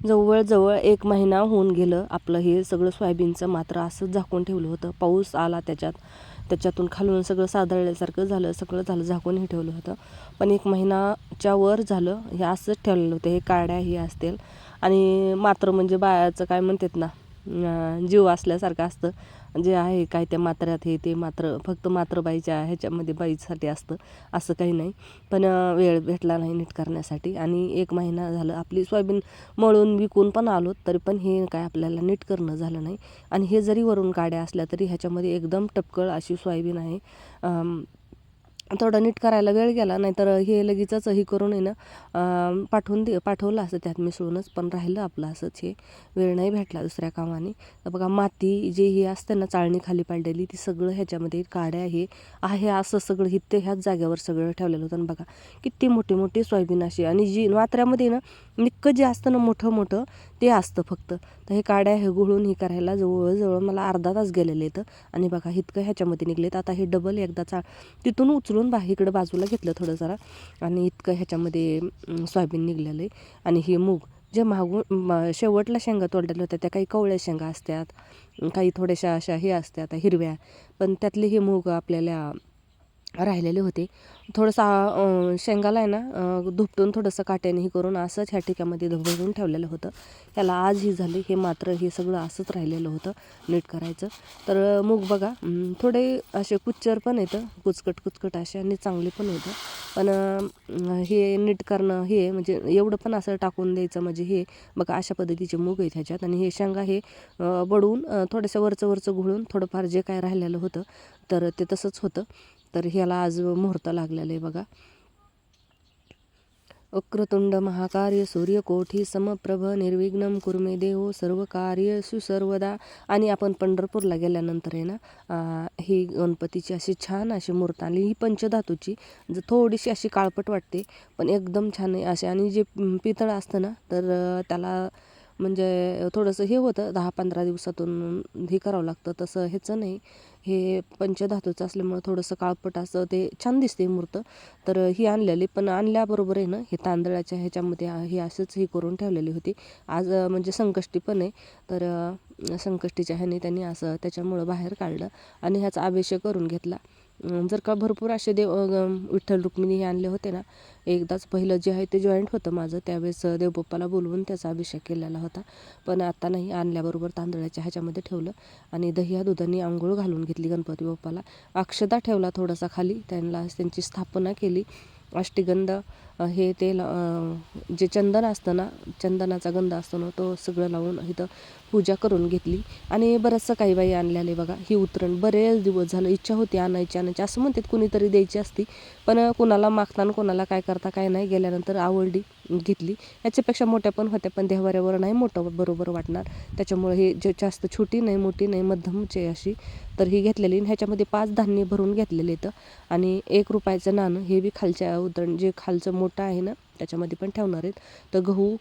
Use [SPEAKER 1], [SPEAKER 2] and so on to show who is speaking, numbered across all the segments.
[SPEAKER 1] जवळजवळ एक महिना होऊन गेलं. आपलं हे सगळं सोयाबीनचं मात्र असंच झाकून ठेवलं होतं. पाऊस आला त्याच्यात. त्याच्यातून खालून सगळं सादळल्यासारखं झालं. सगळं झालं झाकूनही ठेवलं होतं. पण एक महिनाच्या वर झालं. हे असंच ठेवलेलं होतं. हे काड्या हे असतील. आणि मात्र म्हणजे बायाचं काय म्हणतात ना जीव असल्यासारखं असतं. जे आहे काय त्या मात्र्यात हे ते मात्र फक्त मात्रबाईच्या ह्याच्यामध्ये बाईसाठी असतं असं काही नाही. पण वेळ भेटला नाही नीट करण्यासाठी. आणि एक महिना झालं आपली सोयाबीन मळून विकून पण आलो तरी पण हे काय आपल्याला नीट करणं झालं नाही. आणि हे जरी वरून काड्या असल्या तरी ह्याच्यामध्ये एकदम टपकळ अशी सोयाबीन आहे. थोडं नीट करायला वेळ गेला नाहीतर हे लगेचच हे करून आहे ना पाठवून दे पाठवलं असं त्यात मिसळूनच पण राहिलं आपलं असंच हे. वेळ नाही भेटला दुसऱ्या कामाने. तर बघा माती जे हे असते ना चाळणी खाली पाडलेली ती सगळं ह्याच्यामध्ये काड्या हे आहे असं सगळं हित ह्याच जागेवर सगळं ठेवलेलं होतं. ना बघा किती मोठी मोठी सोयाबीन अशी आणि जी वात्र्यामध्ये ना निक्क जे असतं ना मोठं मोठं ते असतं फक्त. तर हे काड्या हे गुळून हे करायला जवळजवळ मला अर्धा तास गेलेले आहेत. आणि बघा इतकं ह्याच्यामध्ये निघलेत. आता हे डबल एकदा चा तिथून उचलून बा इकडं बाजूला घेतलं थोडं जरा आणि इतकं ह्याच्यामध्ये सोयाबीन निघलेलं आहे. आणि हे मूग जे मागून म- शेवटला शेंगा तोडलेल्या होत्या त्या काही कवळ्या शेंगा असतात. काही थोड्याशा अशा हे असतात हिरव्या. पण त्यातले हे मूग आपल्याला राहिलेले होते. थोडंसं शेंगाला आहे ना धुपटून थोडंसं काट्याने हे करून असंच ह्या ठिकामध्ये भरून ठेवलेलं होतं. त्याला आज ही झाली हे मात्र हे सगळं असंच राहिलेलं होतं नीट करायचं. तर मूग बघा थोडे असे कुच्चर पण येतं कुचकट कुचकट असे आणि चांगले पण येतं. पण हे नीट करणं हे म्हणजे एवढं पण असं टाकून द्यायचं म्हणजे हे बघा अशा पद्धतीचे मूग आहेत ह्याच्यात आणि हे शेंगा हे बडवून थोडंसं वरचं वरचं घोळून थोडंफार जे काय राहिलेलं होतं तर ते तसंच होतं. तर ह्याला आज मुहूर्त लागलेलं आहे बघा. वक्रतुंड महाकार्य सूर्यकोठी समप्रभ निर्विघ्नम कुर्मे देव सर्व कार्य सुसर्वदा. आणि आपण पंढरपूरला गेल्यानंतर आहे ना ही गणपतीची अशी छान अशी मूर्त आली. ही पंचधातूची. ज थोडीशी अशी काळपट वाटते पण एकदम छान आहे. अशी आणि जे पितळ असतं ना तर त्याला म्हणजे थोडंसं हे होतं दहा पंधरा दिवसातून हे करावं लागतं. तसं ह्याचं नाही. हे पंचधातूचं असल्यामुळं थोडंसं काळपट असं ते छान दिसते मूर्त. तर ही आणलेली पण आणल्याबरोबर आहे ना हे तांदळाच्या ह्याच्यामध्ये हे असंच हे करून ठेवलेली होती. आज म्हणजे संकष्टी पण आहे. तर संकष्टीच्या ह्याने त्यांनी असं त्याच्यामुळं बाहेर काढलं आणि ह्याचा अभिषेक करून घेतला. जर का भरपूर असे देव विठ्ठल रुक्मिणी हे आणले होते ना एकदाच पहिलं जे आहे ते जॉईंट होतं माझं. त्यावेळेस देवबाप्पाला बोलवून त्याचा अभिषेक केलेला होता. पण आता नाही आणल्याबरोबर तांदळाच्या ह्याच्यामध्ये ठेवलं आणि दह्या दुधाने आंघोळ घालून घेतली गणपती बाप्पाला. अक्षता ठेवला थोडासा खाली त्यांना त्यांची स्थापना केली. अष्टगंध हे ते ला- जे चंदन असतं ना चंदनाचा गंध असतो ना तो सगळं लावून इथं पूजा करून घेतली. आणि बरंचसं काही बाई आणलेले बघा ही उतरण. बरेच दिवस झालं इच्छा होती आणायची आणायची. असं म्हणतात कुणीतरी द्यायची असती पण कुणाला मागताना कोणाला काय करता काय नाही गेल्यानंतर आवडली घेतली. याच्यापेक्षा मोठ्या पण होत्या पण देवाऱ्यावर नाही मोठं बरोबर वाटणार. त्याच्यामुळे हे जे जास्त छोटी नाही मोठी नाही मध्यमची अशी तर ही घेतलेली. ह्याच्यामध्ये पाच धान्य भरून घेतलेले इथं. आणि एक रुपयाचं नाणं हे बी खालच्या उतरण जे खालचं मोठं आहे ना त्याच्यामध्ये पण ठेवणार आहेत. तर गहू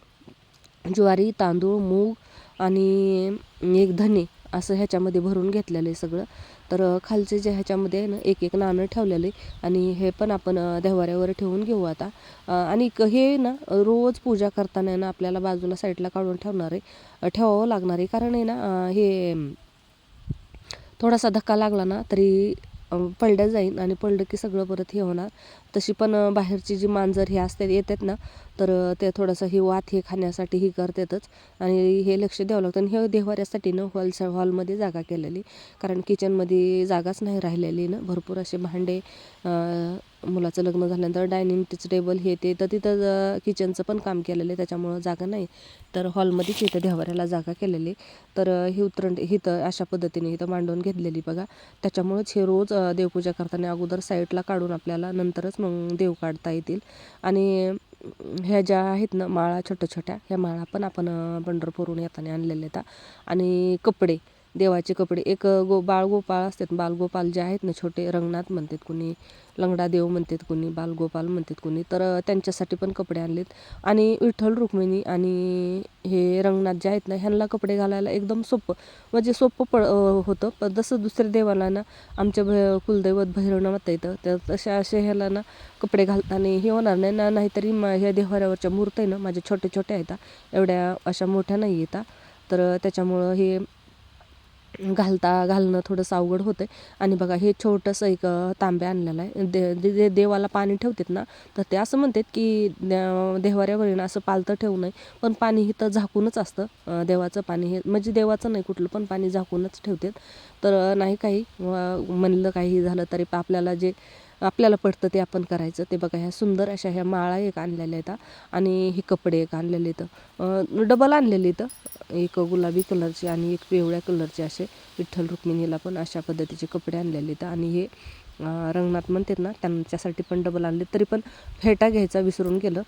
[SPEAKER 1] ज्वारी तांदूळ मूग आणि एक धने असं ह्याच्यामध्ये भरून घेतलेलं आहे सगळं. तर खालचे जे ह्याच्यामध्ये आहे ना एक एक नाणं ठेवलेलं आहे. आणि हे पण आपण देवाऱ्यावर ठेवून घेऊ आता. आणि हे ना रोज पूजा करताना आहे ना आपल्याला बाजूला साईडला काढून ठेवणार आहे. ठेवावं लागणार आहे. कारण आहे ना हे थोडासा धक्का लागला ना तरी पडलं जाईल आणि पडलं की सगळं परत हे होणार. तशी पण बाहेरची जी मांजर हे असतात येतात ना तर ते थोडंसं ही वात हे खाण्यासाठी ही करतातच. आणि हे लक्ष द्यावं लागतं. आणि हे देवाऱ्यासाठी ना हॉल हॉलमध्ये जागा केलेली. कारण किचनमध्ये जागाच नाही राहिलेली ना भरपूर असे भांडे मुलाचं लग्न झाल्यानंतर डायनिंग टेबल हे ते तर तिथं किचनचं पण काम केलेलं आहे त्याच्यामुळं जागा नाही. तर हॉलमध्येच इथं देवाऱ्याला जागा केलेली तर हे ही उतरण इथं अशा पद्धतीने इथं मांडून घेतलेली बघा. त्याच्यामुळेच हे रोज देवपूजा करताना अगोदर साईडला काढून आपल्याला नंतरच मग देव काढता येतील. आणि ह्या ज्या आहेत ना माळा छोट्या छोट्या ह्या माळा पण आपण पंढरपूरून येताना आणलेल्या आहेत. आणि कपडे देवाचे कपडे. एक गो बाळगोपाळ असतात. बालगोपाल जे आहेत ना छोटे रंगनाथ म्हणतात कुणी लंगडा देव म्हणतात कुणी बालगोपाल म्हणतात कुणी तर त्यांच्यासाठी पण कपडे आणलेत. आणि विठ्ठल रुक्मिणी आणि हे रंगनाथ जे आहेत ना ह्यांना कपडे घालायला एकदम सोपं. म्हणजे सोपं पड होतं. पण जसं दुसऱ्या देवाला ना आमच्या भ कुलदैवत भैरवनाथ येतं तर तशा असे ह्याला ना कपडे घालताना हे होणार नाही. ना नाहीतरी मा ह्या देवाऱ्यावरच्या मूर्ती आहे ना माझ्या छोट्या छोट्या आहेत. एवढ्या अशा मोठ्या नाही येतात तर त्याच्यामुळं हे घालता घालणं थोडंसं अवघड होतं आणि बघा हे छोटंसं एक तांब्या आणलेलं आहे. दे दे देवाला पाणी ठेवतात ना तर ते असं म्हणतात की द्या- असं पालतं ठेवू नये पण पाणी तर झाकूनच असतं देवाचं पाणी. हे म्हणजे देवाचं नाही कुठलं पण पाणी झाकूनच ठेवतात. तर नाही काही म्हणलं काही झालं तरी आपल्याला जे आपल्याला पडतं ते आपण करायचं. ते बघा ह्या सुंदर अशा ह्या माळा एक आणलेल्या आहेत आणि हे कपडे एक आणलेले आहेत. डबल आणलेले इथं एक गुलाबी कलरचे आणि एक पिवळ्या कलरचे असे विठ्ठल रुक्मिणीला पण अशा पद्धतीचे कपडे आणलेले आहेत. आणि हे रंगनाथ म्हणतात ना त्यांच्यासाठी पण डबल आणले तरी पण फेटा घ्यायचा विसरून गेलं.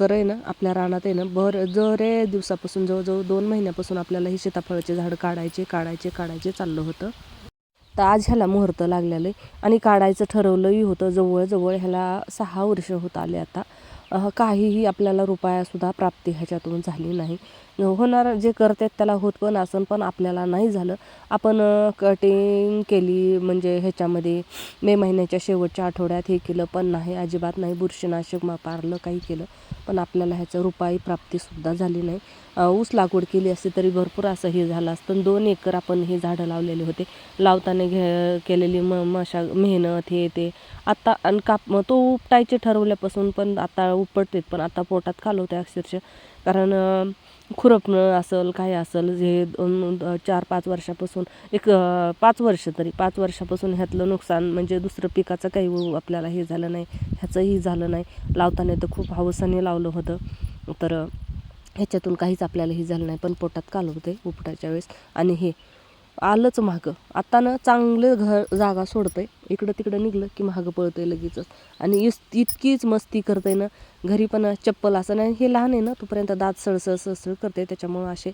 [SPEAKER 1] तर आहे ना आपल्या रानात आहे ना बर जरे दिवसापासून जवळजवळ दोन महिन्यापासून आपल्याला हे सीताफळाचे झाड काढायचे काढायचे काढायचे चाललं होतं. तर आज ह्याला मुहूर्त लागलेलं आहे. आणि काढायचं ठरवलंही होतं. जवळजवळ ह्याला सहा वर्ष होत आले आता. काहीही आपल्याला रुपयासुद्धा प्राप्ती ह्याच्यातून झाली नाही. होणार जे करतात त्याला होत पण असन पण आपल्याला नाही झालं. आपण कटिंग केली म्हणजे ह्याच्यामध्ये मे महिन्याच्या शेवटच्या आठवड्यात हे केलं पण नाही अजिबात नाही. बुरशीनाशक मारलं काही केलं पण आपल्याला ह्याचं रुपाई प्राप्तीसुद्धा झाली नाही. ऊस लागवड केली असती तरी भरपूर असं हे झालं असतं. दोन एकर आपण हे झाडं लावलेले होते. लावताना घे केलेली म मशा मेहनत हे ते. आत्ता आणि काप तो उपटायचे ठरवल्यापासून पण आता उपटतेत पण आता पोटात खालवते अक्षरशः. कारण खुरपणं असेल काय असेल हे दोन चार पाच वर्षापासून एक पाच वर्ष तरी पाच वर्षापासून ह्यातलं नुकसान म्हणजे दुसरं पिकाचं काही आपल्याला हे झालं नाही ह्याचंही झालं नाही. लावताना तर खूप हवसाने लावलं होतं. तर ह्याच्यातून काहीच आपल्याला हे झालं नाही पण पोटात कालवते उपटाच्या वेळेस. आणि हे आलंच मागं. आता ना चांगलं घर जागा सोडतंय. इकडं तिकडं निघलं की मागं पळतंय लगेचच. आणि इस इतकीच मस्ती करतंय ना घरी पण चप्पल असं नाही. हे लहान आहे ना तोपर्यंत दात सळसळ सळसळ करते त्याच्यामुळं असे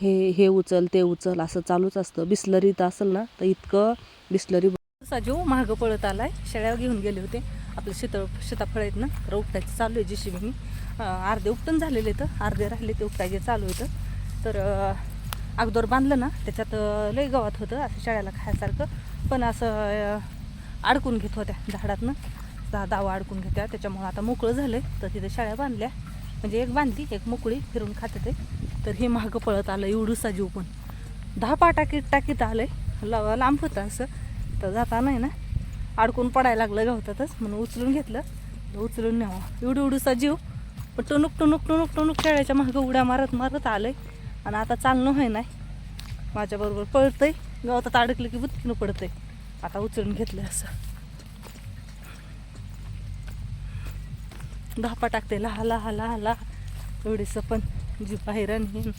[SPEAKER 1] हे हे उचल ते उचल असं चालूच असतं. बिस्लरीत असेल ना तर इतकं बिस्लरी
[SPEAKER 2] साजू महाग पळत आलाय. शेळ्या घेऊन गेले होते. आपले शीतळ सीताफळ आहेत ना तर उपटायचं चालू आहे जीशी मी अर्धे उपटून झालेले तर अर्धे राहिले ते उपटायचे चालू होतं तर अगोदर बांधलं ना त्याच्यात लई लय गवत होतं असं शेळ्याला खायसारखं. पण असं अडकून घेत होत्या झाडातनं. दहा दावा अडकून घेत्या. त्याच्यामुळं आता मोकळं झालं तर तिथे शाळ्या बांधल्या. म्हणजे एक बांधली एक मोकळी फिरून खाते ते. तर हे महाग पळत आलं एवढूसा जीव पण. दहा पा टाकीत टाकीत आलंय. ला लांब होतं असं. तर जाता नाही ना अडकून पडायला लागलं गवतातच. म्हणून उचलून घेतलं. तर उचलून न्यावं. एवढं एवढूसा जीव. पण टणूक टणूक टणूक टणूक शाळेच्या मागं उड्या मारत मारत आलंय. आणि आता चालणं आहे नाही. माझ्याबरोबर पळतंय. गवतात अडकलं की बुतकीनं पडतंय. आता उचलून घेतलं असं. धापा टाकते लहा लहा लहा लहा. एवढीसं पण जी पायरा हे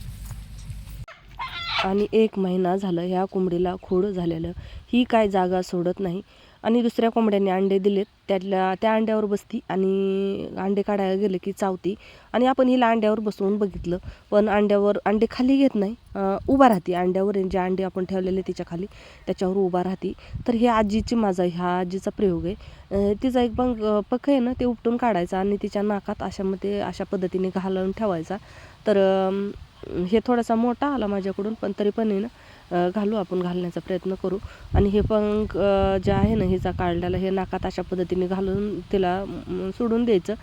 [SPEAKER 1] आणि एक महिना झालं ह्या कोंबडीला खोड झालेलं. ही काय जागा सोडत नाही. आणि दुसऱ्या कोंबड्यांनी अंडे दिलेत. त्यातल्या त्या अंड्यावर बसती आणि अंडे काढायला गेले की चावती. आणि आपण हिला अंड्यावर बसवून बघितलं. पण अंड्यावर अंडे खाली घेत नाही. उभा राहते. अंड्यावर जे अंडे आपण ठेवलेले तिच्या खाली त्याच्यावर उभा राहते. तर हे आजीची माझा ह्या आजीचा प्रयोग आहे. तिचा एक बंग पख आहे ना ते उपटून काढायचा आणि तिच्या नाकात अशामध्ये अशा पद्धतीने घालून ठेवायचा. तर हे थोडासा मोठा आला माझ्याकडून पण तरी पण आहे ना घालू आपण घालण्याचा प्रयत्न करू. आणि हे पंख जे आहे ना हिचा काढलेला हे नाकात अशा पद्धतीने घालून तिला सोडून द्यायचं.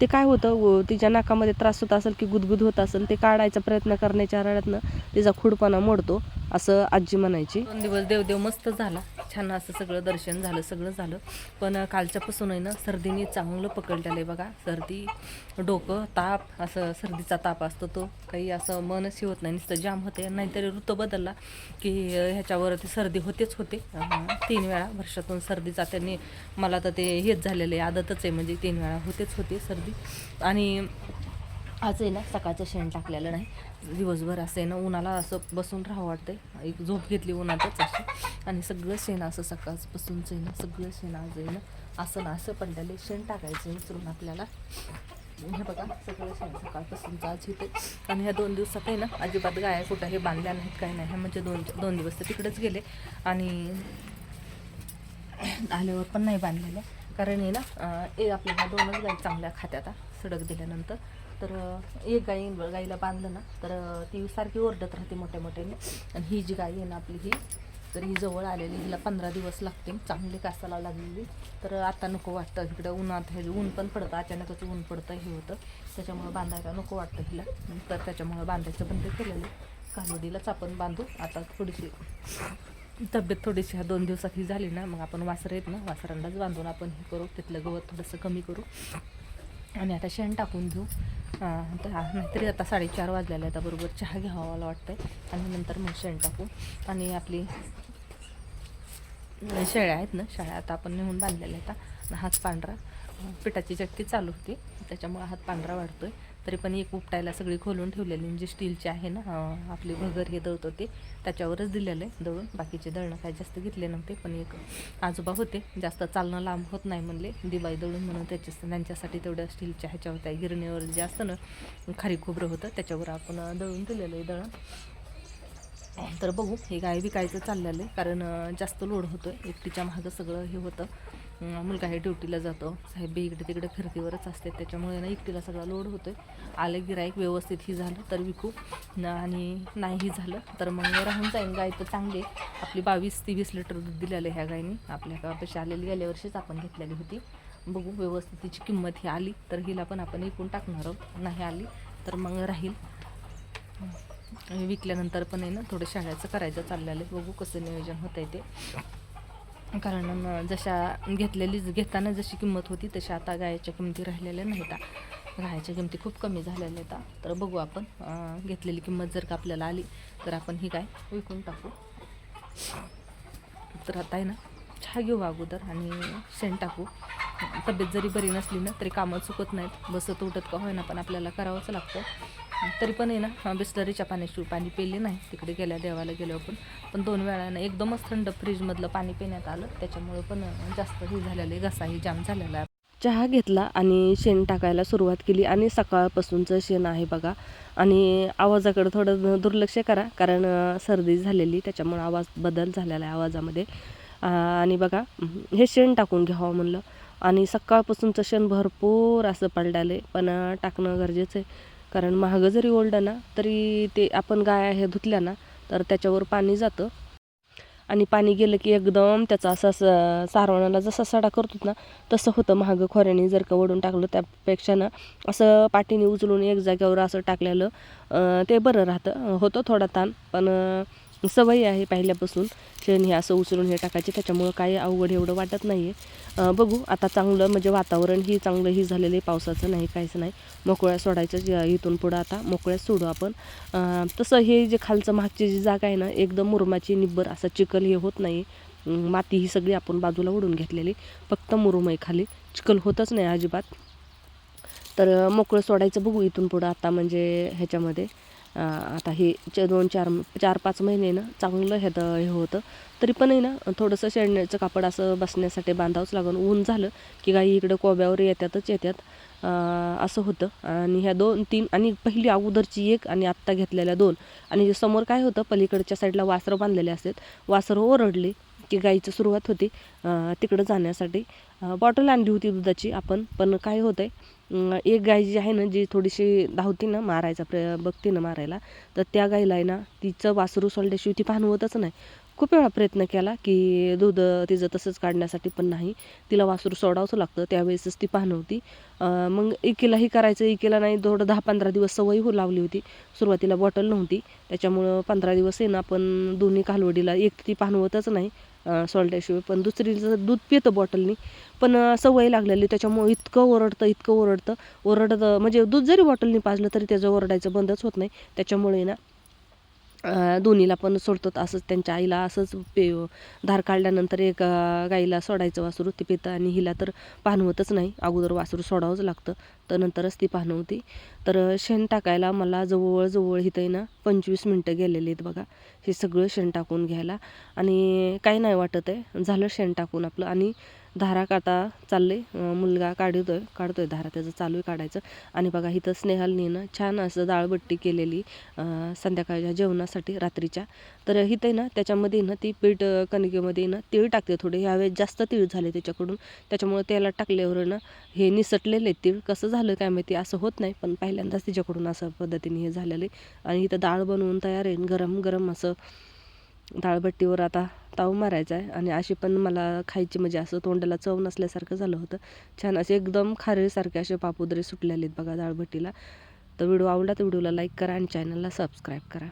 [SPEAKER 1] ते काय होतं व तिच्या नाकामध्ये त्रास होत असेल की गुदगुद होत असेल ते काढायचा प्रयत्न करण्याच्या रड्यातनं तिचा खुडपणा मोडतो. असं आजी म्हणायची.
[SPEAKER 2] दोन दिवस देवदेव मस्त झाला. छान असं सगळं दर्शन झालं सगळं झालं. पण कालच्यापासून आहे ना सर्दीने चांगलं पकडलेलं आहे बघा. सर्दी डोकं ताप असं सर्दीचा ताप असतो तो. काही असं मनच होत नाही नुसतं जाम होते. नाहीतरी ऋतू बदलला की ह्याच्यावरती सर्दी होतेच होते. तीन वेळा वर्षातून सर्दीचा त्यांनी मला तर ते हेच झालेलं आहे. आदतच आहे म्हणजे तीन वेळा होतेच होते सर्दी. आणि आज आहे ना सकाळचं शेण टाकलेलं नाही. दिवसभर असं आहे ना उन्हाला असं बसून राहावं वाटतंय. एक झोप घेतली उन्हातच अशी. आणि सगळं शेण असं सकाळपासूनच आहे ना सगळं शेण आज आहे ना असं ना असं पडलेलं शेण टाकायचं विसरून आपल्याला. हे बघा सगळं शेण सकाळपासून आज इथे. आणि ह्या दोन दिवसात आहे ना अजिबात गाया कुठं हे बांधल्या नाहीत काय नाही. ह्या म्हणजे दोन दोन दिवस तर तिकडेच गेले. आणि आल्यावर पण नाही बांधलेल्या कारण हे ना ए आपल्याला आपल्या दोनच गाई चांगल्या खात्यात सडक दिल्यानंतर. तर एक गाई गाईला बांधलं ना तर ती सारखी ओरडत राहते मोठ्या मोठ्याने आणि ही जी गाई आहे ना आपली ही तर ही जवळ आलेली हिला पंधरा दिवस लागते. चांगली कासाला लागलेली. तर आता नको वाटतं इकडं उन्हात हे ऊन पण पडतं अचानकच ऊन पडतं हे होतं. त्याच्यामुळं बांधायला नको वाटतं हिला. तर त्याच्यामुळं बांधायचं बंद केलेलं कालोडीलाच आपण बांधू. आता थोडीशी तब्येत थोडीशी ह्या दोन दिवसात ही झाली ना मग आपण वासरं येत ना वासरांनाच बांधून आपण हे करू. तिथलं गवत थोडंसं कमी करू. आणि आता शेण टाकून घेऊ. तर नाहीतरी आता साडेचार वाजलेले आता बरोबर चहा घ्यावा मला वाटतंय. आणि नंतर मग शेण टाकू. आणि आपली शेळ्या आहेत ना शेळ्या आता आपण नेऊन बांधलेल्या आहेत. आता हात पांढरा पिठाची चक्की चालू होती. त्याच्यामुळे हात पांढरा वाढतोय. तरी पण एक उपटायला सगळी खोलून ठेवलेली म्हणजे स्टीलची आहे ना आपली भगर हे दळत ते त्याच्यावरच दिलेलं आहे दळून. बाकीचे दळणं काय जास्त घेतले नव्हते पण एक आजोबा होते जास्त चालणं लांब होत नाही म्हणले दिवाळी दळून म्हणून त्याच्या त्यांच्यासाठी तेवढ्या स्टीलच्या ह्याच्या होत्या गिरणीवर जे असतं ना खारी खोबरं होतं त्याच्यावर आपण दळून दिलेलं आहे दळण. तर बघू हे गाय विकायचं चाललेलं आहे. कारण जास्त लोड होतो आहे एकटीच्या मागं सगळं हे होतं. मुलगा हे ड्युटीला जातो. साहेब इकडे तिकडे फिरतीवरच असते. त्याच्यामुळे ना एकटीला सगळा लोड होतो आहे आलं गिरायक व्यवस्थित ही झालं तर विकू. आणि नाही झालं तर मग राहून जाईन. गाय तर चांगली आहे. आपली बावीस तेवीस लिटर दूध दिलेलं आहे ह्या गायनी. आपल्या आलेली गेल्या वर्षीच आपण घेतलेली होती. बघू व्यवस्थित तिची किंमत ही आली तर हिला पण आपण विकून टाकणार आहोत. नाही आली तर मग राहील. विकल्यानंतर पण आहे ना थोडं शाळेचं करायचं चाललेलं आहे. बघू कसं नियोजन होतं आहे ते. कारण जशा घेतलेली घेताना जशी किंमत होती तशा आता गायच्या किमती राहिलेल्या नाहीत. गायच्या किमती खूप कमी झालेल्या आहेत. तर बघू आपण घेतलेली किंमत जर का आपल्याला आली तर आपण ही गाय विकून टाकू. तर आता आहे ना चहा घेऊ अगोदर आणि शेण टाकू. तब्येत जरी बरी नसली ना तरी कामं चुकत नाहीत. बसत उठत का होईना पण आपल्याला करावंच लागतं. तरी पण आहे ना बिस्लरीच्या पाण्याशिवाय पाणी पिले नाही. तिकडे गेल्या देवाला गेलो पण पण दोन वेळा ना एकदमच थंड फ्रीजमधलं पाणी पिण्यात आलं. त्याच्यामुळे पण जास्त हे झालेलं आहे घसाही जाम झालेला आहे.
[SPEAKER 1] चहा घेतला आणि शेण टाकायला सुरुवात केली. आणि सकाळपासूनचं शेण आहे बघा. आणि आवाजाकडे थोडं दुर्लक्ष करा कारण सर्दी झालेली. त्याच्यामुळं आवाज बदल झालेला आहे आवाजामध्ये. आणि बघा हे शेण टाकून घ्यावं हो म्हणलं. आणि सकाळपासूनचं शेण भरपूर असं पडलेलं आहे. पण टाकणं गरजेचं आहे. कारण महाग जरी ओढलं ना तरी ते आपण गाय हे धुतल्या ना तर त्याच्यावर पाणी जातं. आणि पाणी गेलं की एकदम त्याचा असा स- सारवणाला जसा सडा करतो ना तसं होतं महाग खोऱ्याने जर का ओढून टाकलं त्यापेक्षा ना. असं पाठीने उचलून एक जाग्यावर असं टाकलेलं ते बरं राहतं. होतं थोडा ताण पण सवय आहे पहिल्यापासून. शेण हे असं उचलून हे टाकायचे त्याच्यामुळं काही अवघड एवढं वाटत नाही आहे बघू आता चांगलं म्हणजे वातावरण ही चांगलं ही झालेलं आहे पावसाचं नाही काहीच नाही. मोकळ्या सोडायचं इथून पुढं आता मोकळ्याच सोडू आपण. तसं हे जे खालचं मागची जी जागा आहे ना एकदम मुरुमाची निब्बर असं चिखल हे होत नाही. माती ही सगळी आपण बाजूला ओढून घेतलेली फक्त मुरुम आहे खाली. चिखल होतच नाही अजिबात. तर मोकळं सोडायचं बघू इथून पुढं आता म्हणजे ह्याच्यामध्ये. आता हे च दोन चार चार पाच महिने ना चांगलं ह्यात हे होतं. तरी पण आहे ना थोडंसं शेडण्याचं कापड असं बसण्यासाठी बांधावंच लागून. ऊन झालं की गाई इकडं कोब्यावर येतातच येतात. असं होतं. आणि ह्या दोन तीन आणि पहिली अगोदरची एक आणि आत्ता घेतलेल्या दोन. आणि समोर काय होतं पलीकडच्या साईडला वासरं बांधलेले असतात. वासरं ओरडली की गाईची सुरुवात होती तिकडं जाण्यासाठी. बॉटल आणली होती दुधाची आपण पण काय होतं आहे एक गाय जी आहे ना जी थोडीशी धावती ना मारायचा प्र बघते ना मारायला तर त्या गाईला आहे ना तिचं वासरू सोडल्याशिवाय ती पाहणवतच नाही. खूप वेळा प्रयत्न केला की दूध तिचं तसंच काढण्यासाठी पण नाही. तिला वासरू सोडावंच लागतं त्यावेळेसच ती पाहणवती मग एकीलाही करायचं एकीला नाही थोडं दहा पंधरा दिवस सवय हो लावली होती. सुरुवातीला बॉटल नव्हती त्याच्यामुळं पंधरा दिवस आहे ना आपण दोन्ही कालवडीला एक ती पाहणवतच नाही. अं, पण दुसरीचं दूध पितं बॉटलनी पण सवय लागलेली त्याच्यामुळं इतकं ओरडतं इतकं ओरडतं. ओरडतं म्हणजे दूध जरी बॉटलनी पाजलं तरी त्याचं ओरडायचं बंदच होत नाही. त्याच्यामुळे ना दोन्हीला पण सोडतो असंच त्यांच्या आईला असंच पे धार काढल्यानंतर एक गाईला सोडायचं वासरू ते पितं आणि हिला तर पाहणवतच नाही. अगोदर वासरू सोडावंच लागतं. तर नंतरच ती पाहणवती तर शेण टाकायला मला जवळजवळ इथं आहे ना पंचवीस मिनटं गेलेली आहेत बघा. हे सगळं शेण टाकून घ्यायला. आणि काही नाही वाटत आहे. झालं शेण टाकून आपलं. आणि धारा काटा चालले अं, मुलगा काढतो आहे धारा. त्याचं चालू आहे काढायचं. आणि बघा इथं स्नेहालनी ना छान असं डाळबट्टी केलेली संध्याकाळच्या जेवणासाठी रात्रीच्या. तर इथे ना त्याच्यामध्ये ना ती पीठ अं, कणकेमध्ये ना तीळ टाकते थोडे. ह्यावेळेस जास्त तीळ झाले त्याच्याकडून. त्याच्यामुळे त्याला टाकल्यावर ना हे निसटलेले तीळ. कसं झालं काय माहिती असं होत नाही. पण पहिल्यांदाच तिच्याकडून असं पद्धतीने हे झालेलं आहे. आणि इथं डाळ बनवून तयार आहे. गरम गरम असं डाळबट्टीवर आता ताव मारायचा आहे. आणि अशी पण मला खायची म्हणजे असं तोंडाला चव नसल्यासारखं झालं होतं. छान असे एकदम खारीसारखे असे पापुद्रे सुटलेले आहेत बघा दाळभट्टीला. तर व्हिडिओ आवडला तर व्हिडिओला लाईक करा आणि चॅनलला सबस्क्राईब करा.